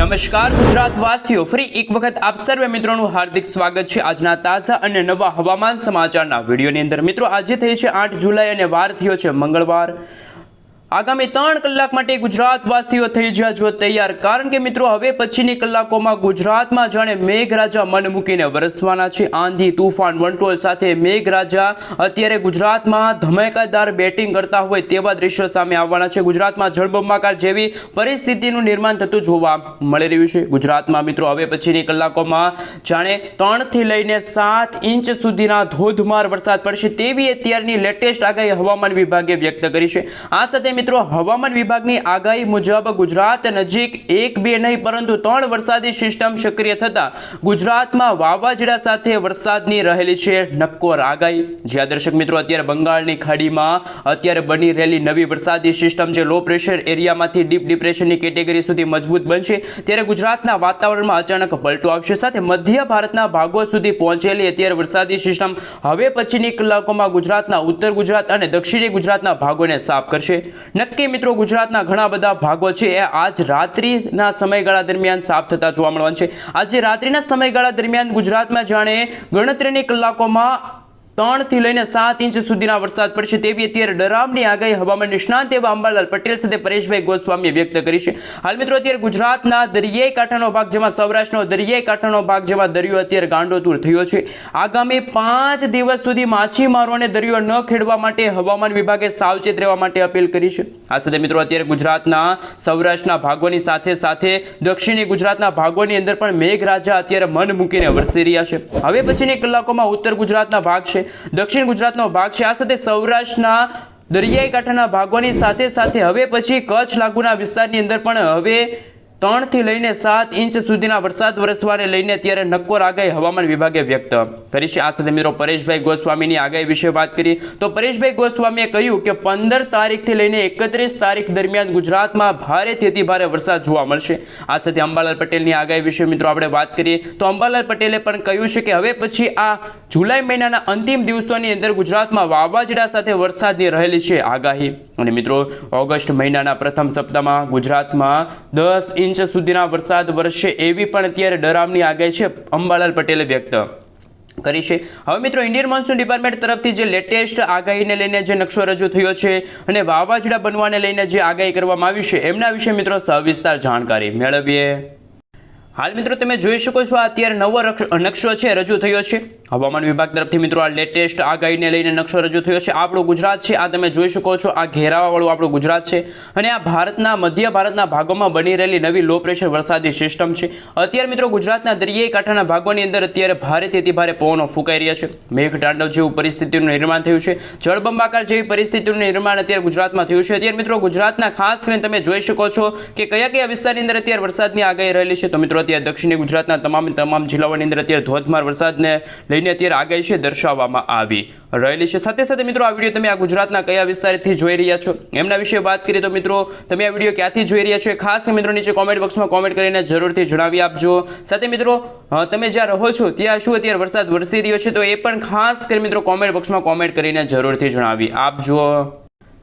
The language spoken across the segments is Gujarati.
નમસ્કાર ગુજરાત વાસીઓ ફરી એક વખત આપ સર્વે મિત્રોનું હાર્દિક સ્વાગત છે. આજના તાજા અને નવા હવામાન સમાચારના વિડીયોની અંદર મિત્રો, આજે થઈ છે આઠ જુલાઈ અને વાર થયો છે મંગળવાર. આગામી ત્રણ કલાક માટે ગુજરાતવાસીઓ થઈ ગયા જો તૈયાર. કારણ કે મિત્રો, હવે પછીની કલાકોમાં ગુજરાતમાં જાણે મેઘરાજા મન મૂકીને વરસવાના છે. આંધી, તુફાન, વંટોળ સાથે મેઘરાજા અત્યારે ગુજરાતમાં ધમાકાદાર બેટિંગ કરતા હોય તેવા દ્રશ્યો સામે આવવાના છે. ગુજરાતમાં જળબંબાકાર જેવી પરિસ્થિતિનું નિર્માણ થતું જોવા મળી રહ્યું છે. ગુજરાતમાં મિત્રો, હવે પછીની કલાકોમાં જાણે ત્રણથી લઈને સાત ઇંચ સુધીના ધોધમાર વરસાદ પડશે તેવી અત્યારની લેટેસ્ટ આગાહી હવામાન વિભાગે વ્યક્ત કરી છે. આ સાથે મિત્રો, હવામાન વિભાગની આગાહી મુજબ ગુજરાત નજીક એક બે નહીં, પરંતુ ત્રણ વરસાદી સિસ્ટમ સક્રિય થતા ગુજરાતમાં વાવાઝોડા સાથે વરસાદની રહેલી છે નક્કોર આગાહી. જ્યાં દર્શક મિત્રો, અત્યારે બંગાળની ખાડીમાં અત્યારે બની રહેલી નવી વરસાદી સિસ્ટમ જે લો પ્રેશર એરિયામાંથી ડીપ ડિપ્રેશનની કેટેગરી સુધી મજબૂત બનશે. ત્યારે ગુજરાતના વાતાવરણમાં અચાનક પલટો આવશે. સાથે મધ્ય ભારતના ભાગો સુધી પહોંચેલી અત્યારે વરસાદી સિસ્ટમ હવે પછીની કલાકોમાં ગુજરાતના ઉત્તર ગુજરાત અને દક્ષિણી ગુજરાતના ભાગોને સાફ કરશે. નક્કી મિત્રો ગુજરાતના ઘણા બધા ભાગો છે, એ આજ રાત્રિના સમયગાળા દરમિયાન સાફ થતા જોવા મળવાના છે. આજે રાત્રિના સમયગાળા દરમિયાન ગુજરાતમાં જાણે ગણતરીની કલાકોમાં ત્રણથી લઈને સાત ઇંચ સુધીના વરસાદ પડશે તેવી અત્યારે ડરામની આગાહી હવામાન નિષ્ણાંત એવા અંબાલાલ પટેલ સાથે પરેશભાઈ ગોસ્વામીએ વ્યક્ત કરી છે. હાલ મિત્રો અત્યારે ગુજરાતના દરિયાઈ કાંઠાનો ભાગ, જેમાં સૌરાષ્ટ્રનો દરિયાઈ કાંઠાનો ભાગ, જેમાં દરિયો અત્યારે ગાંડોતુર થયો છે. આગામી પાંચ દિવસ સુધી માછીમારોને દરિયો ન ખેડવા માટે હવામાન વિભાગે સાવચેત રહેવા માટે અપીલ કરી છે. આ સાથે મિત્રો અત્યારે ગુજરાતના સૌરાષ્ટ્રના ભાગોની સાથે સાથે દક્ષિણી ગુજરાતના ભાગોની અંદર પણ મેઘરાજા અત્યારે મન મૂકીને વરસી રહ્યા છે. હવે પછીની કલાકોમાં ઉત્તર ગુજરાતના ભાગ છે. દક્ષિણ ગુજરાતનો ભાગ છે. આ સાથે સૌરાષ્ટ્રના દરિયાઈ કાંઠાના ભાગોની સાથે સાથે હવે પછી કચ્છ લાગુના વિસ્તારની અંદર પણ હવે ત્રણથી લઈને સાત ઇંચ સુધીના વરસાદ વરસવાને લઈને અત્યારે નક્કોર આગાહી હવામાન વિભાગે વ્યક્ત કરી છે. આ સાથે મિત્રો પરેશભાઈ ગોસ્વામીની આગાહી વિશે વાત કરી. તો પરેશભાઈ ગોસ્વામીએ કહ્યું કે પંદર તારીખથી લઈને એકત્રીસ તારીખ દરમિયાન ગુજરાતમાં ભારેથી અતિ ભારે વરસાદ જોવા મળશે. આ સાથે અંબાલાલ પટેલની આગાહી વિશે મિત્રો આપણે વાત કરીએ તો અંબાલાલ પટેલે પણ કહ્યું છે કે હવે પછી આ જુલાઈ મહિનાના અંતિમ દિવસોની અંદર ગુજરાતમાં વાવાઝોડા સાથે વરસાદની રહેલી છે આગાહી. અને મિત્રો, ઓગસ્ટ મહિનાના પ્રથમ સપ્તાહમાં ગુજરાતમાં દસ ઇંચ સુધીના વરસાદ વરસશે એવી પણ અત્યારે ડરામની આગાહી છે અંબાલાલ પટેલે વ્યક્ત કરી છે. હવે મિત્રો, ઇન્ડિયન મોન્સૂન ડિપાર્ટમેન્ટ તરફથી જે લેટેસ્ટ આગાહીને લઈને જે નકશો રજૂ થયો છે અને વાવાઝોડા બનવાને લઈને જે આગાહી કરવામાં આવી છે, એમના વિશે મિત્રો સવિસ્તાર જાણકારી મેળવીએ. હાલ મિત્રો, તમે જોઈ શકો છો અત્યારે નવો નકશો છે, રજૂ થયો છે. હવામાન વિભાગ તરફથી મિત્રો આ લેટેસ્ટ આગાહીને લઈને નકશો રજૂ થયો છે. આપણું ગુજરાત છે, આ તમે જોઈ શકો છો, આ ઘેરાવાવાળું આપણું ગુજરાત છે અને આ ભારતના, મધ્ય ભારતના ભાગોમાં બની રહેલી નવી લો પ્રેશર વરસાદી સિસ્ટમ છે. અત્યારે મિત્રો ગુજરાતના દરિયાઈ કાંઠાના ભાગોની અંદર અત્યારે ભારેથી તેથી ભારે પવનો ફૂંકાઈ રહ્યા છે. મેઘતાંડવ જેવું પરિસ્થિતિનું નિર્માણ થયું છે. જળબંબાકાર જેવી પરિસ્થિતિનું નિર્માણ અત્યારે ગુજરાતમાં થયું છે. અત્યારે મિત્રો ગુજરાતના ખાસ કરીને તમે જોઈ શકો છો કે કયા કયા વિસ્તારની અંદર અત્યારે વરસાદની આગાહી રહેલી છે. તો મિત્રો અત્યારે દક્ષિણી ગુજરાતના તમામ તમામ જિલ્લાઓની અંદર અત્યારે ધોધમાર વરસાદને લઈને અત્યારે આગાહી છે દર્શાવવામાં આવી રહેલી છે. સાથે સાથે મિત્રો, આ વીડિયો તમે આ ગુજરાતના કયા વિસ્તારથી જોઈ રહ્યા છો? એમના વિશે વાત કરીએ તો મિત્રો, તમે આ વીડિયો ક્યાંથી જોઈ રહ્યા છો ખાસ મિત્રો નીચે કોમેન્ટ બોક્સમાં કોમેન્ટ કરીને જરૂરથી જણાવી આપજો. સાથે મિત્રો તમે જ્યાં રહો છો, ત્યાં શું અત્યારે વરસાદ વરસી રહ્યો છે તો એ પણ ખાસ કરી મિત્રો કોમેન્ટ બોક્સમાં કોમેન્ટ કરીને જરૂરથી જણાવી આપજો.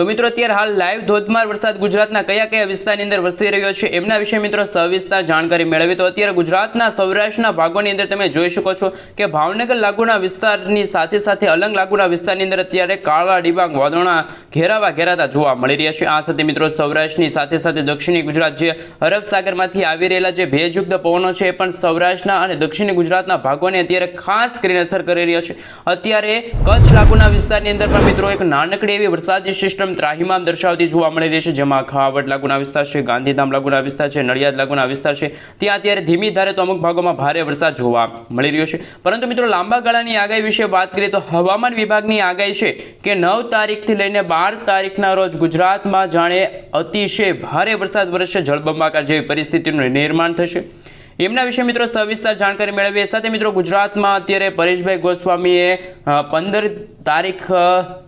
તો મિત્રો અત્યારે હાલ લાઈવ ધોધમાર વરસાદ ગુજરાતના કયા કયા વિસ્તારની અંદર વરસી રહ્યો છે એમના વિશે મિત્રો સવિસ્તાર જાણકારી મેળવી. તો અત્યારે ગુજરાતના સૌરાષ્ટ્રના ભાગોની અંદર તમે જોઈ શકો છો કે ભાવનગર લાગુના વિસ્તારની સાથે સાથે અલંગ લાગુના વિસ્તારની અંદર અત્યારે કાળા ડિબાંગ વાદળા ઘેરાવા ઘેરાતા જોવા મળી રહ્યા છે. આ સાથે મિત્રો સૌરાષ્ટ્રની સાથે સાથે દક્ષિણી ગુજરાત જે અરબ સાગરમાંથી આવી રહેલા જે ભેજયુક્ત પવનો છે એ પણ સૌરાષ્ટ્રના અને દક્ષિણી ગુજરાતના ભાગોને અત્યારે ખાસ કરીને અસર કરી રહ્યા છે. અત્યારે કચ્છ લાગુના વિસ્તારની અંદર પણ મિત્રો એક નાનકડી એવી વરસાદી સિસ્ટમ ત્રાહિમામ દર્શાવતી જોવા મળી રહી છે. જેમાં ખાવટ લાગુના વિસ્તાર છે, ગાંધીધામ લાગુના વિસ્તાર છે, નડિયાદ લાગુના વિસ્તાર છે. ત્યાં અત્યારે ધીમી ધારે તો અમુક ભાગોમાં ભારે વરસાદ જોવા મળી રહ્યો છે. પરંતુ મિત્રો લાંબા ગાળાની આગાહી વિશે વાત કરીએ તો હવામાન વિભાગની આગાહી છે કે નવ તારીખથી લઈને બાર તારીખના રોજ ગુજરાતમાં જાણે અતિશય ભારે વરસાદ વરસશે. જળબંબાકાર જેવી પરિસ્થિતિનું નિર્માણ થશે. એમના વિશે મિત્રો સવિસ્તાર જાણકારી મેળવીએ. સાથે મિત્રો ગુજરાતમાં અત્યારે પરેશભાઈ ગોસ્વામીએ પંદર તારીખ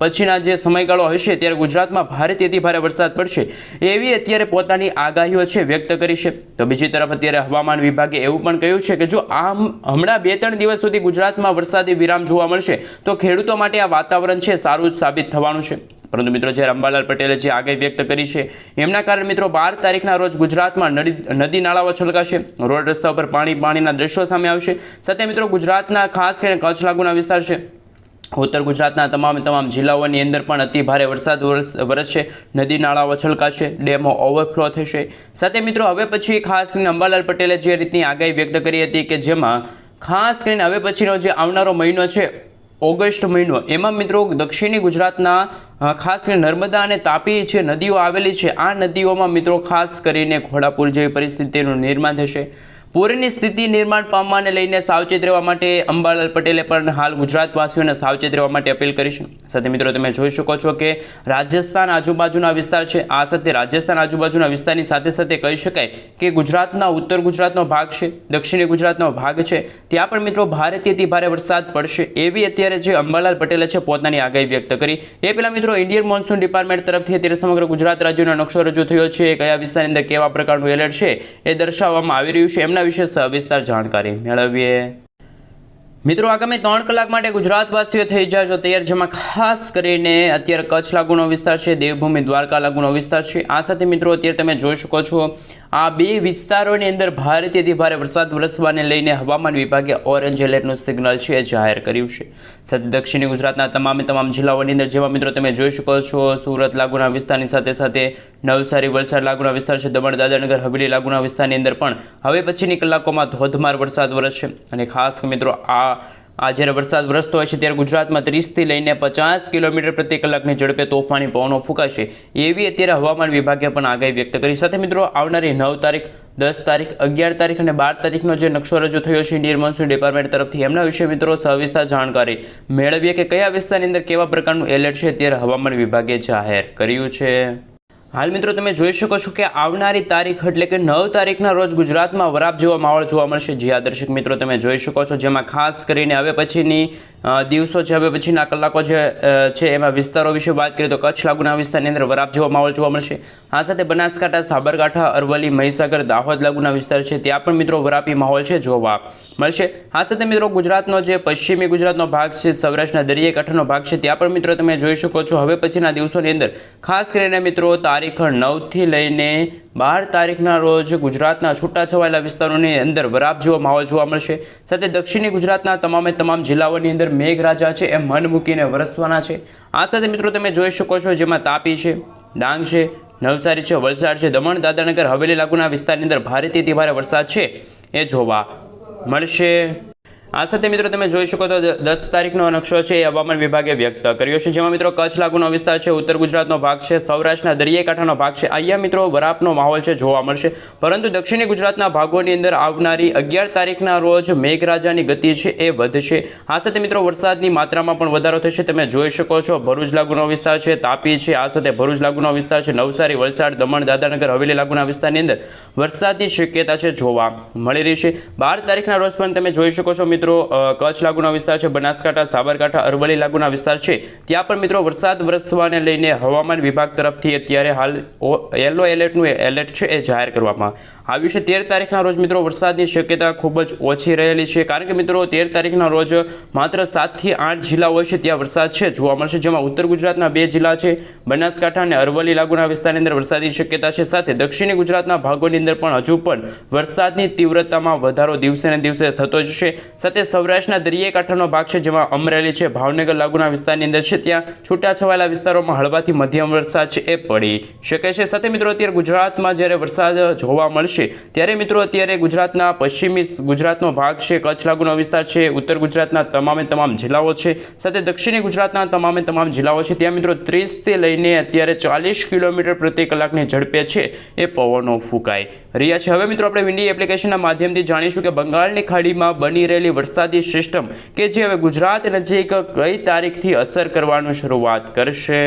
પછીના જે સમયગાળો હશે ત્યારે ગુજરાતમાં ભારેથી અતિ ભારે વરસાદ પડશે. એવી અત્યારે પોતાની આગાહીઓ છે વ્યક્ત કરી છે. તો બીજી તરફ અત્યારે હવામાન વિભાગે એવું પણ કહ્યું છે કે જો આમ હમણાં બે ત્રણ દિવસ સુધી ગુજરાતમાં વરસાદી વિરામ જોવા મળશે, તો ખેડૂતો માટે આ વાતાવરણ છે સારું સાબિત થવાનું છે. પરંતુ મિત્રો જે અંબાલાલ પટેલે જે આગાહી વ્યક્ત કરી છે, એમના કારણે મિત્રો બાર તારીખના રોજ ગુજરાતમાં નદી નાળાઓ છલકાશે, રોડ રસ્તા ઉપર પાણી, પાણીના દ્રશ્યો સામે આવશે. સાથે મિત્રો ગુજરાતના ખાસ કરીને કચ્છ લાગુના વિસ્તાર છે. ઉત્તર ગુજરાતના તમામ તમામ જિલ્લાઓની અંદર પણ અતિ ભારે વરસાદ વરસ- વરસશે. નદી નાળાઓ છલકાશે, ડેમો ઓવરફ્લો થશે. સાથે મિત્રો હવે પછી ખાસ કરીને અંબાલાલ પટેલે જે રીતની આગાહી વ્યક્ત કરી હતી કે જેમાં ખાસ કરીને હવે પછીનો જે આવનારો મહિનો છે ઓગસ્ટ મહિનો. એમાં મિત્રો દક્ષિણી ગુજરાતના ખાસ કરીને નર્મદા અને તાપી જે નદીઓ આવેલી છે, આ નદીઓમાં મિત્રો ખાસ કરીને ઘોડાપુર જેવી પરિસ્થિતિનું નિર્માણ થશે. પૂરની સ્થિતિ નિર્માણ પામવાને લઈને સાવચેત રહેવા માટે અંબાલાલ પટેલે પણ હાલ ગુજરાતવાસીઓને સાવચેત રહેવા માટે અપીલ કરી છે. સાથે મિત્રો, તમે જોઈ શકો છો કે રાજસ્થાન આજુબાજુના વિસ્તાર છે. આ સાથે રાજસ્થાન આજુબાજુના વિસ્તારની સાથે સાથે કહી શકાય કે ગુજરાતના ઉત્તર ગુજરાતનો ભાગ છે, દક્ષિણી ગુજરાતનો ભાગ છે. ત્યાં પણ મિત્રો ભારેથી ભારે વરસાદ પડશે એવી અત્યારે જે અંબાલાલ પટેલે છે પોતાની આગાહી વ્યક્ત કરી. એ પહેલા મિત્રો, ઇન્ડિયન મોન્સૂન ડિપાર્ટમેન્ટ તરફથી અત્યારે સમગ્ર ગુજરાત રાજ્યનો નકશો રજૂ થયો છે. કયા વિસ્તારની અંદર કેવા પ્રકારનું એલર્ટ છે એ દર્શાવવામાં આવી રહ્યું છે. એમના વિશે સવિસ્તાર જાણકારી મેળવીએ. મિત્રો, આગામી ત્રણ કલાક માટે ગુજરાતવાસીઓ થઈ જાજો તૈયાર જેમાં ખાસ કરીને અત્યારે કચ્છ લાગુનો વિસ્તાર છે, દેવભૂમિ દ્વારકા લાગુનો વિસ્તાર છે. આ સાથે મિત્રો, અત્યારે તમે જોઈ શકો છો આ બે વિસ્તારોની અંદર ભારેથી ભારે વરસાદ વરસવાને લઈને હવામાન વિભાગે ઓરેન્જ એલર્ટનું સિગ્નલ છે જાહેર કર્યું છે. સાથે દક્ષિણી ગુજરાતના તમામે તમામ જિલ્લાઓની અંદર જેમાં મિત્રો તમે જોઈ શકો છો, સુરત લાગુના વિસ્તારની સાથે સાથે નવસારી, વલસાડ લાગુના વિસ્તાર છે, દમણ, દાદરનગર, હવેલી લાગુના વિસ્તારની અંદર પણ હવે પછીની કલાકોમાં ધોધમાર વરસાદ વરસશે. અને ખાસ મિત્રો આ જ્યારે વરસાદ વરસતો હોય છે ત્યારે ગુજરાતમાં ત્રીસથી લઈને પચાસ કિલોમીટર પ્રતિ કલાકની ઝડપે તોફાની પવનો ફૂંકાશે. એવી અત્યારે હવામાન વિભાગે પણ આગાહી વ્યક્ત કરી. સાથે મિત્રો, આવનારી નવ તારીખ, દસ તારીખ, અગિયાર તારીખ અને બાર તારીખનો જે નકશો રજૂ થયો છે ઇન્ડિયન મોન્સૂન ડિપાર્ટમેન્ટ તરફથી, એમના વિશે મિત્રો સવિસ્તાર જાણકારી મેળવીએ કે કયા વિસ્તારની અંદર કેવા પ્રકારનું એલર્ટ છે ત્યારે હવામાન વિભાગે જાહેર કર્યું છે? હાલ મિત્રો તમે જોઈ શકો છો કે આવનારી તારીખ એટલે કે નવ તારીખના રોજ ગુજરાતમાં વરાપ જેવો માહોલ જોવા મળશે. જે આ દર્શક મિત્રો, તમે જોઈ શકો છો. જેમાં ખાસ કરીને હવે પછીની દિવસો છે, હવે પછીના કલાકો જે છે, એમાં વિસ્તારો વિશે વાત કરીએ તો કચ્છ લાગુના વિસ્તારની અંદર વરાપ જેવો માહોલ જોવા મળશે. આ સાથે બનાસકાંઠા, સાબરકાંઠા, અરવલ્લી, મહીસાગર, દાહોદ લાગુના વિસ્તાર છે, ત્યાં પણ મિત્રો વરાપી માહોલ છે જોવા મળશે. આ સાથે મિત્રો ગુજરાતનો જે પશ્ચિમી ગુજરાતનો ભાગ છે, સૌરાષ્ટ્રના દરિયાકાંઠાનો ભાગ છે, ત્યાં પણ મિત્રો તમે જોઈ શકો છો, હવે પછીના દિવસોની અંદર ખાસ કરીને મિત્રો તારીખ નવથી લઈને બાર તારીખના રોજ ગુજરાતના છૂટાછવાયેલા વિસ્તારોની અંદર વરાપ જેવો માહોલ જોવા મળશે. સાથે દક્ષિણી ગુજરાતના તમામે તમામ જિલ્લાઓની અંદર મેઘરાજા છે એ મન મૂકીને વરસવાના છે. આ સાથે મિત્રો તમે જોઈ શકો છો જેમાં તાપી છે, ડાંગ છે, નવસારી છે, વલસાડ છે, દમણ દાદરાનગર હવેલી લાગુના વિસ્તારની અંદર ભારેથી ભારે વરસાદ છે. એ જોવા મળશે. આ સાથે મિત્રો તમે જોઈ શકો તો દસ તારીખનો નકશો છે એ હવામાન વિભાગે વ્યક્ત કર્યો છે. જેમાં મિત્રો કચ્છ લાગુનો વિસ્તાર છે, ઉત્તર ગુજરાતનો ભાગ છે, સૌરાષ્ટ્રના દરિયાકાંઠાનો ભાગ છે. અહીંયા મિત્રો વરાપનો માહોલ છે, જોવા મળશે. પરંતુ દક્ષિણી ગુજરાતના ભાગોની અંદર આવનારી અગિયાર તારીખના રોજ મેઘરાજાની ગતિ છે એ વધશે. આ સાથે મિત્રો વરસાદની માત્રામાં પણ વધારો થશે. તમે જોઈ શકો છો ભરૂચ લાગુનો વિસ્તાર છે, તાપી છે. આ સાથે ભરૂચ લાગુનો વિસ્તાર છે, નવસારી, વલસાડ, દમણ દાદાનગર હવેલી લાગુના વિસ્તારની અંદર વરસાદની શક્યતા છે જોવા મળી રહી છે. બાર તારીખના રોજ પણ તમે જોઈ શકો છો મિત્રો અ, કચ્છ લાગુના વિસ્તાર છે બનાસકાંઠા સાબરકાંઠા અરવલ્લી લાગુના વિસ્તાર છે. ત્યાં પણ મિત્રો વરસાદ વરસવાને લઈને હવામાન વિભાગ તરફથી અત્યારે હાલ યલો એલર્ટનું એલર્ટ છે એ જાહેર કરવામાં આવ્યું છે. તેર તારીખના રોજ મિત્રો વરસાદની શક્યતા ખૂબ જ ઓછી રહેલી છે. કારણ કે મિત્રો તેર તારીખના રોજ માત્ર સાતથી આઠ જિલ્લાઓ છે ત્યાં વરસાદ છે. જોવા મળશે જેમાં ઉત્તર ગુજરાતના બે જિલ્લા છે બનાસકાંઠા અને અરવલ્લી લાગુના વિસ્તારની અંદર વરસાદની શક્યતા છે. સાથે દક્ષિણી ગુજરાતના ભાગોની અંદર પણ હજુ પણ વરસાદની તીવ્રતામાં વધારો દિવસે ને દિવસે થતો જ છે. સાથે સૌરાષ્ટ્રના દરિયાકાંઠાનો ભાગ છે, જેમાં અમરેલી છે, ભાવનગર લાગુના વિસ્તારની અંદર છે, ત્યાં છૂટાછવાયેલા વિસ્તારોમાં હળવાથી મધ્યમ વરસાદ છે, એ પડી શકે છે. સાથે મિત્રો, અત્યારે ગુજરાતમાં જ્યારે વરસાદ જોવા મળશે, ત્યારે મિત્રો, અત્યારે ગુજરાતના પશ્ચિમી ગુજરાતનો ભાગ છે, કચ્છ લાગુનો વિસ્તાર છે, ઉત્તર ગુજરાતના તમામે તમામ જિલ્લાઓ છે, સાથે દક્ષિણી ગુજરાતના તમામે તમામ જિલ્લાઓ છે. ત્યાં મિત્રો, ત્રીસથી લઈને અત્યારે ચાલીસ કિલોમીટર પ્રતિ કલાકની ઝડપે છે, એ પવનો ફૂંકાઈ રહ્યા છે. હવે મિત્રો આપણે વિન્ડી એપ્લિકેશનના માધ્યમથી જાણીશું કે બંગાળની ખાડીમાં બની રહેલી વરસાદી સિસ્ટમ કે જે હવે ગુજરાત નજીક કઈ તારીખથી અસર કરવાનું શરૂઆત કરશે?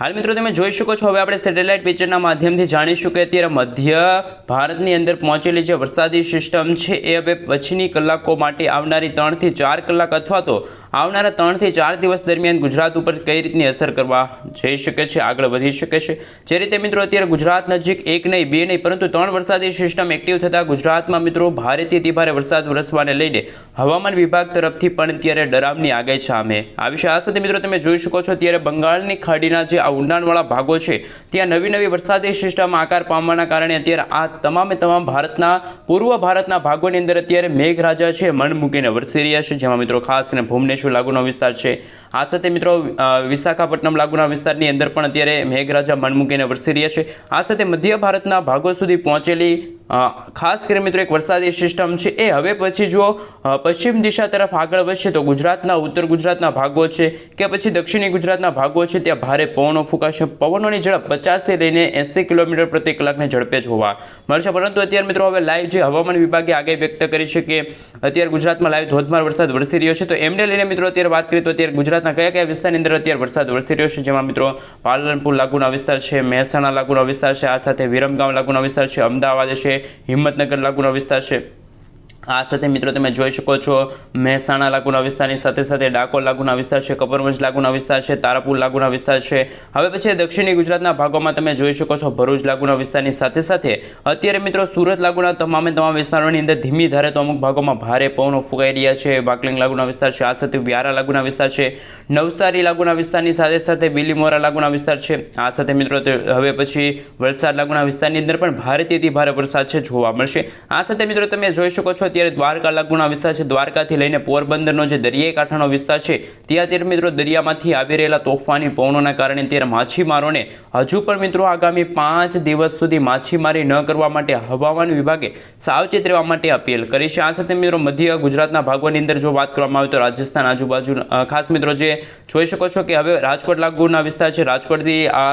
હાલ મિત્રો તમે જોઈ શકો છો, હવે આપણે સેટેલાઇટ પિક્ચરના માધ્યમથી જાણીશું કે અત્યારે મધ્ય ભારતની અંદર પહોંચેલી જે વરસાદી સિસ્ટમ છે, એ હવે પછીની કલાકો માટે આવનારી ત્રણથી ચાર કલાક અથવા તો આવનારા ત્રણથી ચાર દિવસ દરમિયાન ગુજરાત ઉપર કઈ રીતની અસર કરવા જઈ શકે છે, આગળ વધી શકે છે? જે રીતે મિત્રો અત્યારે ગુજરાત નજીક એક નહીં, બે નહીં, પરંતુ ત્રણ વરસાદી સિસ્ટમ એક્ટિવ થતાં ગુજરાતમાં મિત્રો ભારેથી અતિભારે વરસાદ વરસવાને લઈને હવામાન વિભાગ તરફથી પણ અત્યારે ડરામની આગાહી સામે આવી છે. આ સાથે મિત્રો તમે જોઈ શકો છો, અત્યારે બંગાળની ખાડીના જે આ ઊંડાણવાળા ભાગો છે, ત્યાં નવી નવી વરસાદી સિસ્ટમ આકાર પામવાના કારણે અત્યારે આ તમામે તમામ ભારતના, પૂર્વ ભારતના ભાગોની અંદર અત્યારે મેઘરાજા છે, મન મૂકીને વરસી રહ્યા છે, જેમાં મિત્રો ખાસ કરીને ભુવનેશ્વર લાગુનો વિસ્તાર છે? આ સાથે મિત્રો વિશાખાપટ્ટનમ લાગુના વિસ્તારની અંદર પણ અત્યારે મેઘરાજા મન મૂકીને વરસી રહ્યા છે. આ સાથે મધ્ય ભારતના ભાગો સુધી પહોંચેલી ખાસ કરીને મિત્રો એક વરસાદી સિસ્ટમ છે. એ હવે પછી જો પશ્ચિમ દિશા તરફ આગળ વધશે તો ગુજરાતના, ઉત્તર ગુજરાતના ભાગો છે કે પછી દક્ષિણી ગુજરાતના ભાગો છે ત્યાં ભારે પવનો ફૂંકાશે. પવનોની ઝડપ પચાસથી લઈને એંસી કિલોમીટર પ્રતિ કલાકની ઝડપે જોવા મળશે. પરંતુ અત્યારે મિત્રો હવે લાઈવ જે હવામાન વિભાગે આગાહી વ્યક્ત કરી છે કે અત્યારે ગુજરાતમાં લાઈવ ધોધમાર વરસાદ વરસી રહ્યો છે. તો એમને લઈને મિત્રો, અત્યારે વાત કરીએ તો અત્યારે ગુજરાતના કયા કયા વિસ્તારની અંદર અત્યારે વરસાદ વરસી રહ્યો છે? જેમાં મિત્રો, પાલનપુર લાગુના વિસ્તાર છે, મહેસાણા લાગુનો વિસ્તાર છે, આ સાથે વિરમગામ લાગુનો વિસ્તાર છે, અમદાવાદ છે, હિંમતનગર લાગુનો વિસ્તાર છે. આ સાથે મિત્રો તમે જોઈ શકો છો, મહેસાણા લાગુના વિસ્તારની સાથે સાથે ડાકોર લાગુના વિસ્તાર છે, કપરવંજ લાગુના વિસ્તાર છે, તારાપુર લાગુના વિસ્તાર છે. હવે પછી દક્ષિણી ગુજરાતના ભાગોમાં તમે જોઈ શકો છો, ભરૂચ લાગુના વિસ્તારની સાથે સાથે અત્યારે મિત્રો સુરત લાગુના તમામે તમામ વિસ્તારોની અંદર ધીમી ધારે તો અમુક ભાગોમાં ભારે પવનો ફૂંકાઈ રહ્યા છે. વાકલિંગ લાગુના વિસ્તાર છે, આ સાથે વ્યારા લાગુના વિસ્તાર છે, નવસારી લાગુના વિસ્તારની સાથે સાથે બિલીમોરા લાગુના વિસ્તાર છે. આ સાથે મિત્રો હવે પછી વલસાડ લાગુના વિસ્તારની અંદર પણ ભારેથી ભારે વરસાદ છે જોવા મળશે. આ સાથે મિત્રો તમે જોઈ શકો છો અત્યારે દ્વારકા લાગુના વિસ્તાર છે. દ્વારકાથી લઈને પોરબંદરનો જે દરિયાઈ કાંઠાનો વિસ્તાર છે, ત્યાં અત્યારે મિત્રો દરિયામાંથી આવી રહેલા તોફાની પવનોના કારણે અત્યારે માછીમારોને હજુ પણ મિત્રો આગામી પાંચ દિવસ સુધી માછીમારી ન કરવા માટે હવામાન વિભાગે સાવચેત રહેવા માટે અપીલ કરી છે. આ સાથે મિત્રો મધ્ય ગુજરાતના ભાગોની અંદર જો વાત કરવામાં આવે તો રાજસ્થાન આજુબાજુ ખાસ મિત્રો જે જોઈ શકો છો કે હવે રાજકોટ લાગુના વિસ્તાર છે. રાજકોટથી આ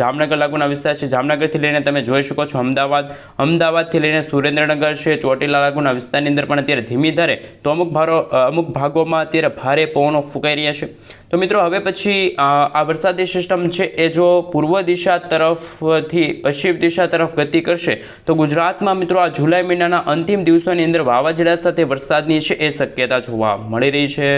જામનગર લાગુના વિસ્તાર છે. જામનગરથી લઈને તમે જોઈ શકો છો અમદાવાદ, અમદાવાદથી લઈને સુરેન્દ્રનગર છે. ચોટીલા લાગુના વિસ્તારની અંદર પણ અત્યારે ધીમી ધારે તો અમુક ભારો અમુક ભાગોમાં અત્યારે ભારે પવનો ફૂંકાઈ રહ્યા છે. તો મિત્રો, હવે પછી આ વરસાદી સિસ્ટમ છે એ જો પૂર્વ દિશા તરફથી પશ્ચિમ દિશા તરફ ગતિ કરશે, તો ગુજરાતમાં મિત્રો આ જુલાઈ મહિનાના અંતિમ દિવસોની અંદર વાવાઝોડા સાથે વરસાદની છે એ શક્યતા જોવા મળી રહી છે.